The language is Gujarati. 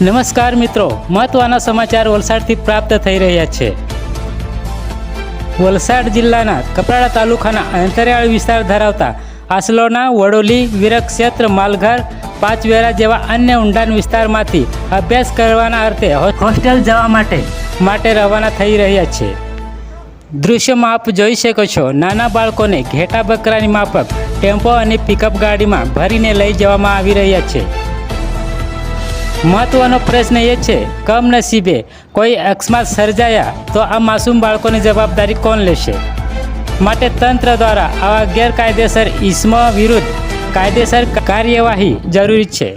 નમસ્કાર મિત્રો, મહત્વના સમાચાર વલસાડથી પ્રાપ્ત થઈ રહ્યા છે. વલસાડ જિલ્લાના કપરાડા તાલુકાના અંતરિયાળ વિસ્તાર ધરાવતા આસલોના વડોલી વિરક્ષેત્ર માલઘર, પાંચવેરા જેવા અન્ય ઊંડાણ વિસ્તારમાંથી અભ્યાસ કરવાના અર્થે હોસ્ટેલ જવા માટે માટે રવાના થઈ રહ્યા છે. દૃશ્યમાં આપ જોઈ શકો છો. નાના બાળકોને ઘેટા બકરાની માફક, ટેમ્પો અને પિકઅપ ગાડીમાં ભરીને લઈ જવામાં આવી રહ્યા છે. મહત્વનો પ્રશ્ન એ છે, કમનસીબે કોઈ અકસ્માત સર્જાયા તો આ માસૂમ બાળકોની જવાબદારી કોણ લેશે? માટે તંત્ર દ્વારા આવા ગેરકાયદેસર ઇસમો વિરુદ્ધ કાયદેસર કાર્યવાહી જરૂરી છે.